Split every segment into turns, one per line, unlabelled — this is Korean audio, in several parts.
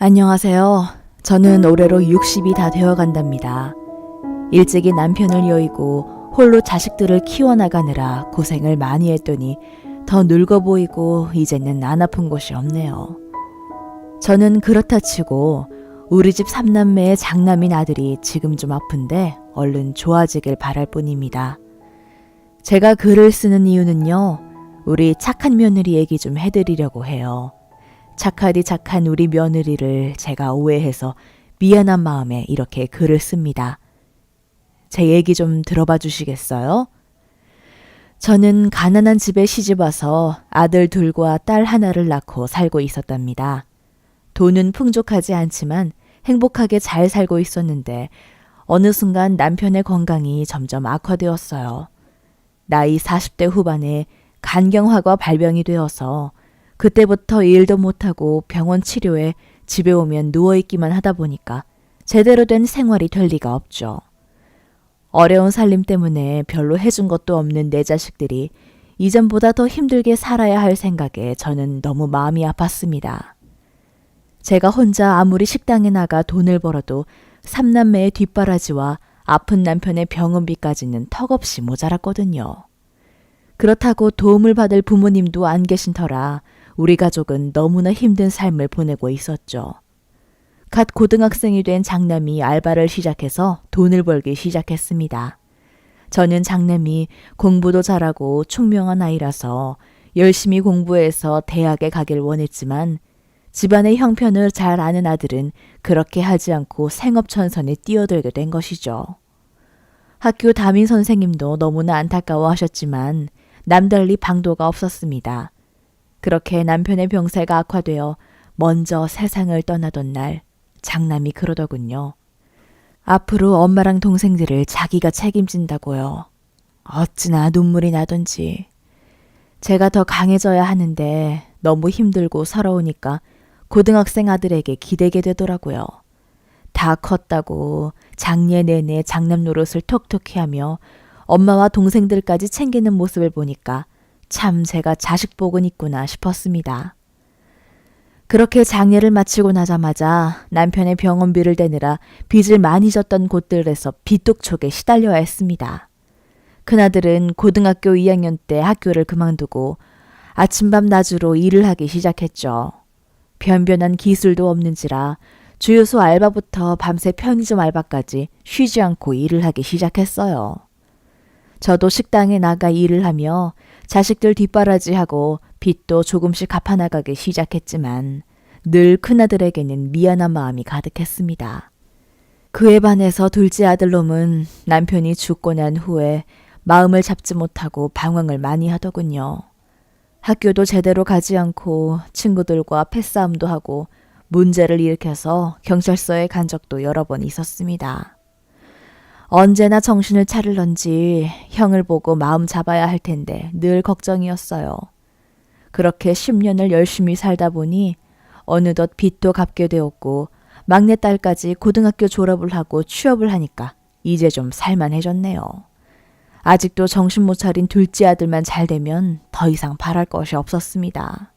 안녕하세요. 저는 올해로 60이 다 되어 간답니다. 일찍이 남편을 여의고 홀로 자식들을 키워나가느라 고생을 많이 했더니 더 늙어 보이고 이제는 안 아픈 곳이 없네요. 저는 그렇다 치고 우리 집 삼남매의 장남인 아들이 지금 좀 아픈데 얼른 좋아지길 바랄 뿐입니다. 제가 글을 쓰는 이유는요, 우리 착한 며느리 얘기 좀 해드리려고 해요. 착하디 착한 우리 며느리를 제가 오해해서 미안한 마음에 이렇게 글을 씁니다. 제 얘기 좀 들어봐 주시겠어요? 저는 가난한 집에 시집 와서 아들 둘과 딸 하나를 낳고 살고 있었답니다. 돈은 풍족하지 않지만 행복하게 잘 살고 있었는데 어느 순간 남편의 건강이 점점 악화되었어요. 나이 40대 후반에 간경화가 발병이 되어서 그때부터 일도 못하고 병원 치료에 집에 오면 누워있기만 하다 보니까 제대로 된 생활이 될 리가 없죠. 어려운 살림 때문에 별로 해준 것도 없는 내 자식들이 이전보다 더 힘들게 살아야 할 생각에 저는 너무 마음이 아팠습니다. 제가 혼자 아무리 식당에 나가 돈을 벌어도 삼남매의 뒷바라지와 아픈 남편의 병원비까지는 턱없이 모자랐거든요. 그렇다고 도움을 받을 부모님도 안 계신 터라 우리 가족은 너무나 힘든 삶을 보내고 있었죠. 갓 고등학생이 된 장남이 알바를 시작해서 돈을 벌기 시작했습니다. 저는 장남이 공부도 잘하고 총명한 아이라서 열심히 공부해서 대학에 가길 원했지만 집안의 형편을 잘 아는 아들은 그렇게 하지 않고 생업천선에 뛰어들게 된 것이죠. 학교 담임 선생님도 너무나 안타까워 하셨지만 남달리 방도가 없었습니다. 그렇게 남편의 병세가 악화되어 먼저 세상을 떠나던 날 장남이 그러더군요. 앞으로 엄마랑 동생들을 자기가 책임진다고요. 어찌나 눈물이 나던지. 제가 더 강해져야 하는데 너무 힘들고 서러우니까 고등학생 아들에게 기대게 되더라고요. 다 컸다고 장례 내내 장남 노릇을 톡톡히 하며 엄마와 동생들까지 챙기는 모습을 보니까 참 제가 자식 복은 있구나 싶었습니다. 그렇게 장례를 마치고 나자마자 남편의 병원비를 대느라 빚을 많이 졌던 곳들에서 빚독촉에 시달려야 했습니다. 큰아들은 고등학교 2학년 때 학교를 그만두고 아침밤 낮으로 일을 하기 시작했죠. 변변한 기술도 없는지라 주유소 알바부터 밤새 편의점 알바까지 쉬지 않고 일을 하기 시작했어요. 저도 식당에 나가 일을 하며 자식들 뒷바라지하고 빚도 조금씩 갚아나가기 시작했지만 늘 큰아들에게는 미안한 마음이 가득했습니다. 그에 반해서 둘째 아들놈은 남편이 죽고 난 후에 마음을 잡지 못하고 방황을 많이 하더군요. 학교도 제대로 가지 않고 친구들과 패싸움도 하고 문제를 일으켜서 경찰서에 간 적도 여러 번 있었습니다. 언제나 정신을 차릴런지 형을 보고 마음 잡아야 할 텐데 늘 걱정이었어요. 그렇게 10년을 열심히 살다 보니 어느덧 빚도 갚게 되었고 막내딸까지 고등학교 졸업을 하고 취업을 하니까 이제 좀 살만해졌네요. 아직도 정신 못 차린 둘째 아들만 잘 되면 더 이상 바랄 것이 없었습니다.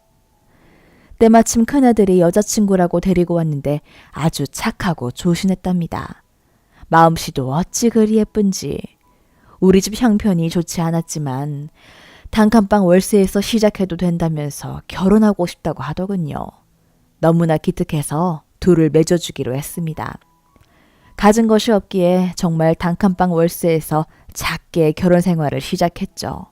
때마침 큰아들이 여자친구라고 데리고 왔는데 아주 착하고 조신했답니다. 마음씨도 어찌 그리 예쁜지. 우리 집 형편이 좋지 않았지만 단칸방 월세에서 시작해도 된다면서 결혼하고 싶다고 하더군요. 너무나 기특해서 둘을 맺어주기로 했습니다. 가진 것이 없기에 정말 단칸방 월세에서 작게 결혼 생활을 시작했죠.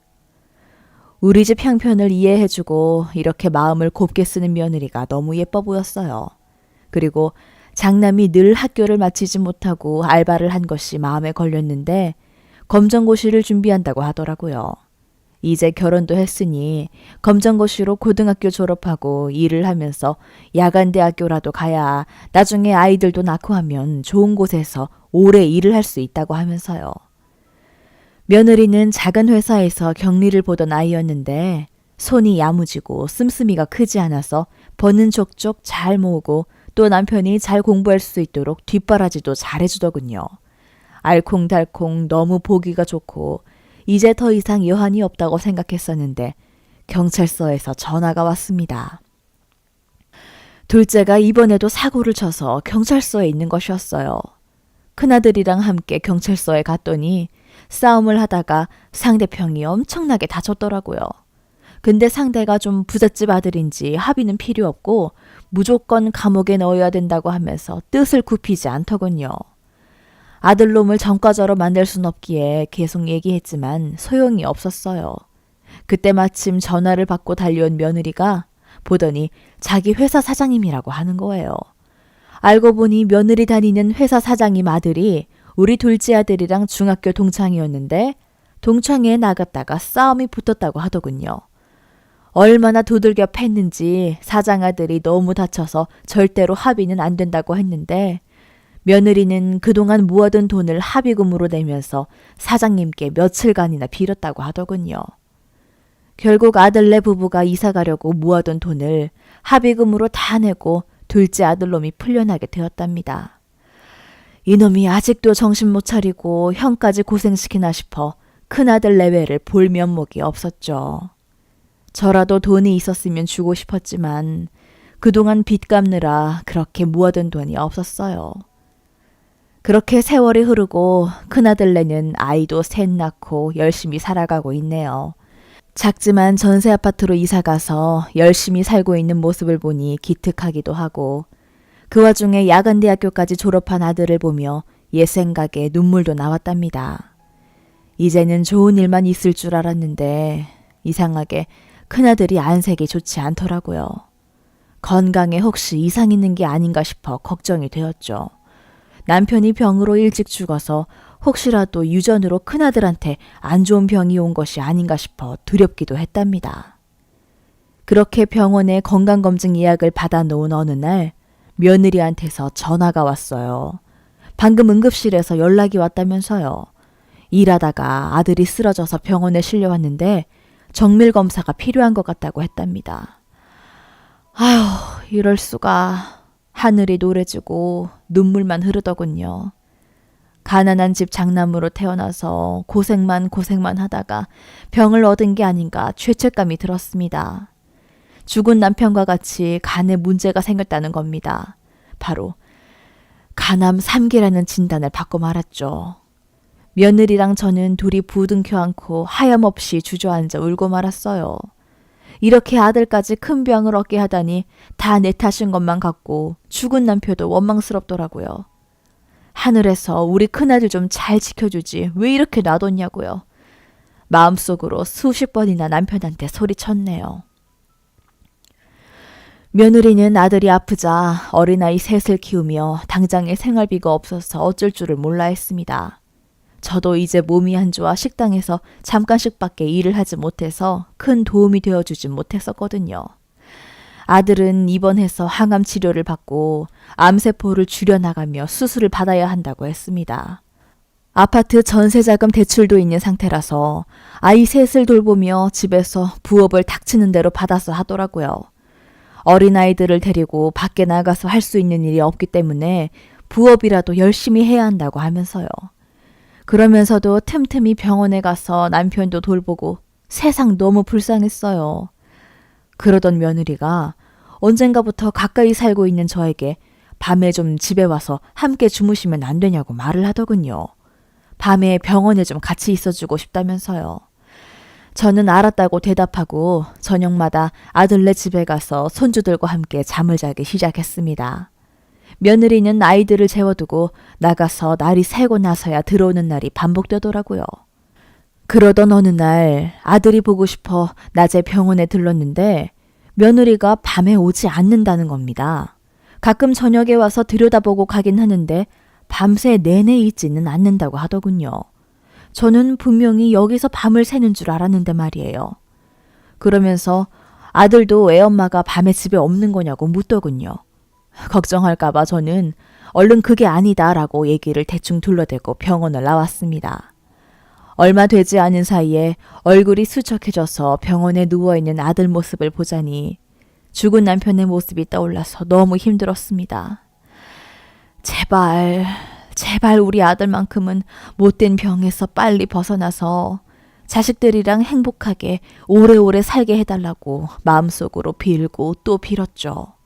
우리 집 형편을 이해해주고 이렇게 마음을 곱게 쓰는 며느리가 너무 예뻐 보였어요. 그리고 장남이 늘 학교를 마치지 못하고 알바를 한 것이 마음에 걸렸는데 검정고시를 준비한다고 하더라고요. 이제 결혼도 했으니 검정고시로 고등학교 졸업하고 일을 하면서 야간대학교라도 가야 나중에 아이들도 낳고 하면 좋은 곳에서 오래 일을 할 수 있다고 하면서요. 며느리는 작은 회사에서 격리를 보던 아이였는데 손이 야무지고 씀씀이가 크지 않아서 버는 족족 잘 모으고 또 남편이 잘 공부할 수 있도록 뒷바라지도 잘 해주더군요. 알콩달콩 너무 보기가 좋고 이제 더 이상 여한이 없다고 생각했었는데 경찰서에서 전화가 왔습니다. 둘째가 이번에도 사고를 쳐서 경찰서에 있는 것이었어요. 큰아들이랑 함께 경찰서에 갔더니 싸움을 하다가 상대편이 엄청나게 다쳤더라고요. 근데 상대가 좀 부잣집 아들인지 합의는 필요 없고 무조건 감옥에 넣어야 된다고 하면서 뜻을 굽히지 않더군요. 아들놈을 전과자로 만들 순 없기에 계속 얘기했지만 소용이 없었어요. 그때 마침 전화를 받고 달려온 며느리가 보더니 자기 회사 사장님이라고 하는 거예요. 알고 보니 며느리 다니는 회사 사장님 아들이 우리 둘째 아들이랑 중학교 동창이었는데 동창회에 나갔다가 싸움이 붙었다고 하더군요. 얼마나 두들겨 팼는지 사장 아들이 너무 다쳐서 절대로 합의는 안 된다고 했는데 며느리는 그동안 모아둔 돈을 합의금으로 내면서 사장님께 며칠간이나 빌었다고 하더군요. 결국 아들네 부부가 이사 가려고 모아둔 돈을 합의금으로 다 내고 둘째 아들놈이 풀려나게 되었답니다. 이놈이 아직도 정신 못 차리고 형까지 고생시키나 싶어 큰아들 내외를 볼 면목이 없었죠. 저라도 돈이 있었으면 주고 싶었지만 그동안 빚 갚느라 그렇게 모아둔 돈이 없었어요. 그렇게 세월이 흐르고 큰아들네는 아이도 셋 낳고 열심히 살아가고 있네요. 작지만 전세 아파트로 이사 가서 열심히 살고 있는 모습을 보니 기특하기도 하고 그 와중에 야간대학교까지 졸업한 아들을 보며 옛 생각에 눈물도 나왔답니다. 이제는 좋은 일만 있을 줄 알았는데 이상하게 큰아들이 안색이 좋지 않더라고요. 건강에 혹시 이상 있는 게 아닌가 싶어 걱정이 되었죠. 남편이 병으로 일찍 죽어서 혹시라도 유전으로 큰아들한테 안 좋은 병이 온 것이 아닌가 싶어 두렵기도 했답니다. 그렇게 병원에 건강검진 예약을 받아놓은 어느 날 며느리한테서 전화가 왔어요. 방금 응급실에서 연락이 왔다면서요. 일하다가 아들이 쓰러져서 병원에 실려왔는데 정밀 검사가 필요한 것 같다고 했답니다. 아휴, 이럴 수가. 하늘이 노래지고 눈물만 흐르더군요. 가난한 집 장남으로 태어나서 고생만 고생만 하다가 병을 얻은 게 아닌가 죄책감이 들었습니다. 죽은 남편과 같이 간에 문제가 생겼다는 겁니다. 바로 간암 3기라는 진단을 받고 말았죠. 며느리랑 저는 둘이 부둥켜 안고 하염없이 주저앉아 울고 말았어요. 이렇게 아들까지 큰 병을 얻게 하다니 다 내 탓인 것만 같고 죽은 남편도 원망스럽더라고요. 하늘에서 우리 큰아들 좀 잘 지켜주지 왜 이렇게 놔뒀냐고요. 마음속으로 수십 번이나 남편한테 소리쳤네요. 며느리는 아들이 아프자 어린아이 셋을 키우며 당장에 생활비가 없어서 어쩔 줄을 몰라 했습니다. 저도 이제 몸이 안 좋아 식당에서 잠깐씩밖에 일을 하지 못해서 큰 도움이 되어주진 못했었거든요. 아들은 입원해서 항암 치료를 받고 암세포를 줄여나가며 수술을 받아야 한다고 했습니다. 아파트 전세자금 대출도 있는 상태라서 아이 셋을 돌보며 집에서 부업을 닥치는 대로 받아서 하더라고요. 어린아이들을 데리고 밖에 나가서 할 수 있는 일이 없기 때문에 부업이라도 열심히 해야 한다고 하면서요. 그러면서도 틈틈이 병원에 가서 남편도 돌보고 세상 너무 불쌍했어요. 그러던 며느리가 언젠가부터 가까이 살고 있는 저에게 밤에 좀 집에 와서 함께 주무시면 안 되냐고 말을 하더군요. 밤에 병원에 좀 같이 있어주고 싶다면서요. 저는 알았다고 대답하고 저녁마다 아들네 집에 가서 손주들과 함께 잠을 자기 시작했습니다. 며느리는 아이들을 재워두고 나가서 날이 새고 나서야 들어오는 날이 반복되더라고요. 그러던 어느 날 아들이 보고 싶어 낮에 병원에 들렀는데 며느리가 밤에 오지 않는다는 겁니다. 가끔 저녁에 와서 들여다보고 가긴 하는데 밤새 내내 있지는 않는다고 하더군요. 저는 분명히 여기서 밤을 새는 줄 알았는데 말이에요. 그러면서 아들도 애엄마가 밤에 집에 없는 거냐고 묻더군요. 걱정할까봐 저는 얼른 그게 아니다라고 얘기를 대충 둘러대고 병원을 나왔습니다. 얼마 되지 않은 사이에 얼굴이 수척해져서 병원에 누워있는 아들 모습을 보자니 죽은 남편의 모습이 떠올라서 너무 힘들었습니다. 제발, 제발 우리 아들만큼은 못된 병에서 빨리 벗어나서 자식들이랑 행복하게 오래오래 살게 해달라고 마음속으로 빌고 또 빌었죠.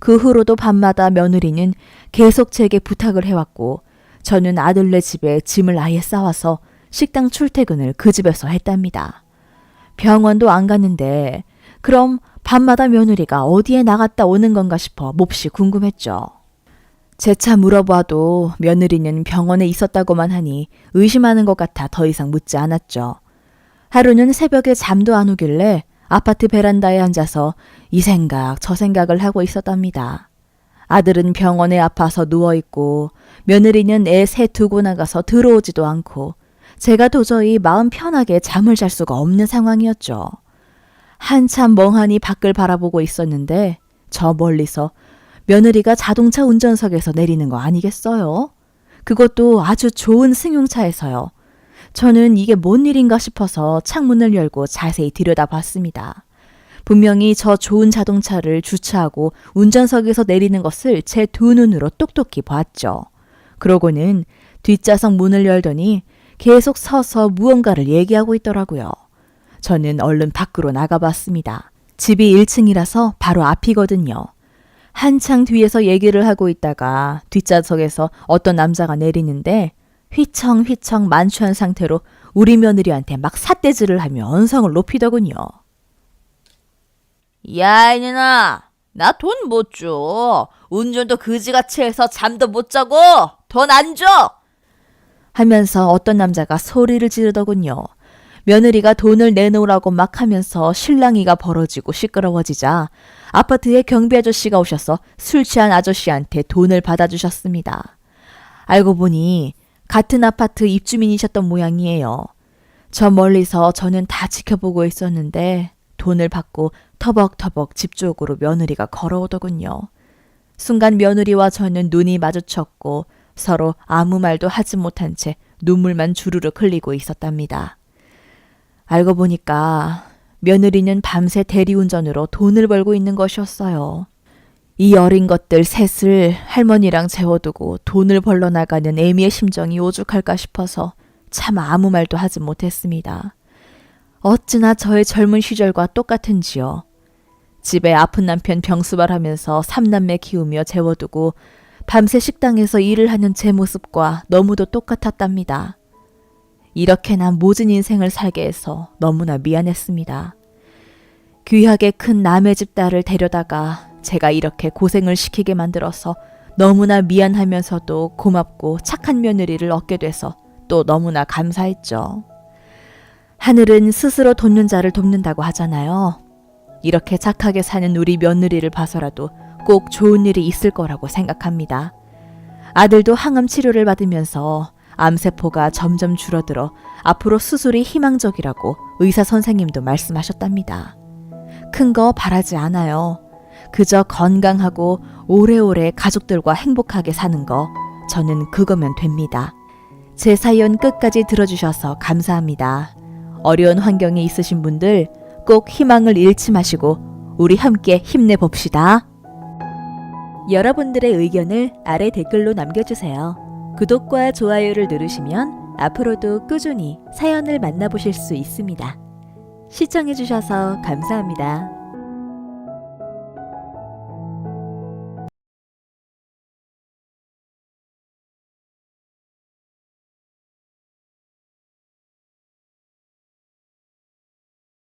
그 후로도 밤마다 며느리는 계속 제게 부탁을 해왔고 저는 아들네 집에 짐을 아예 싸와서 식당 출퇴근을 그 집에서 했답니다. 병원도 안 갔는데 그럼 밤마다 며느리가 어디에 나갔다 오는 건가 싶어 몹시 궁금했죠. 재차 물어봐도 며느리는 병원에 있었다고만 하니 의심하는 것 같아 더 이상 묻지 않았죠. 하루는 새벽에 잠도 안 오길래 아파트 베란다에 앉아서 이 생각 저 생각을 하고 있었답니다. 아들은 병원에 아파서 누워있고 며느리는 애 새 두고 나가서 들어오지도 않고 제가 도저히 마음 편하게 잠을 잘 수가 없는 상황이었죠. 한참 멍하니 밖을 바라보고 있었는데 저 멀리서 며느리가 자동차 운전석에서 내리는 거 아니겠어요? 그것도 아주 좋은 승용차에서요. 저는 이게 뭔 일인가 싶어서 창문을 열고 자세히 들여다봤습니다. 분명히 저 좋은 자동차를 주차하고 운전석에서 내리는 것을 제 두 눈으로 똑똑히 봤죠. 그러고는 뒷좌석 문을 열더니 계속 서서 무언가를 얘기하고 있더라고요. 저는 얼른 밖으로 나가봤습니다. 집이 1층이라서 바로 앞이거든요. 한창 뒤에서 얘기를 하고 있다가 뒷좌석에서 어떤 남자가 내리는데 휘청휘청 만취한 상태로 우리 며느리한테 막 삿대질을 하며 언성을 높이더군요.
야, 이년아, 나돈 못 줘. 운전도 그지같이 해서 잠도 못 자고 돈 안 줘.
하면서 어떤 남자가 소리를 지르더군요. 며느리가 돈을 내놓으라고 막 하면서 실랑이가 벌어지고 시끄러워지자 아파트에 경비 아저씨가 오셔서 술 취한 아저씨한테 돈을 받아주셨습니다. 알고 보니 같은 아파트 입주민이셨던 모양이에요. 저 멀리서 저는 다 지켜보고 있었는데 돈을 받고 터벅터벅 집 쪽으로 며느리가 걸어오더군요. 순간 며느리와 저는 눈이 마주쳤고 서로 아무 말도 하지 못한 채 눈물만 주르륵 흘리고 있었답니다. 알고 보니까 며느리는 밤새 대리운전으로 돈을 벌고 있는 것이었어요. 이 어린 것들 셋을 할머니랑 재워두고 돈을 벌러 나가는 애미의 심정이 오죽할까 싶어서 참 아무 말도 하지 못했습니다. 어찌나 저의 젊은 시절과 똑같은지요. 집에 아픈 남편 병수발하면서 삼남매 키우며 재워두고 밤새 식당에서 일을 하는 제 모습과 너무도 똑같았답니다. 이렇게나 모진 인생을 살게 해서 너무나 미안했습니다. 귀하게 큰 남의 집 딸을 데려다가 제가 이렇게 고생을 시키게 만들어서 너무나 미안하면서도 고맙고 착한 며느리를 얻게 돼서 또 너무나 감사했죠. 하늘은 스스로 돕는 자를 돕는다고 하잖아요. 이렇게 착하게 사는 우리 며느리를 봐서라도 꼭 좋은 일이 있을 거라고 생각합니다. 아들도 항암 치료를 받으면서 암세포가 점점 줄어들어 앞으로 수술이 희망적이라고 의사 선생님도 말씀하셨답니다. 큰 거 바라지 않아요. 그저 건강하고 오래오래 가족들과 행복하게 사는 거, 저는 그거면 됩니다. 제 사연 끝까지 들어주셔서 감사합니다. 어려운 환경에 있으신 분들 꼭 희망을 잃지 마시고 우리 함께 힘내봅시다. 여러분들의 의견을 아래 댓글로 남겨주세요. 구독과 좋아요를 누르시면 앞으로도 꾸준히 사연을 만나보실 수 있습니다. 시청해주셔서 감사합니다.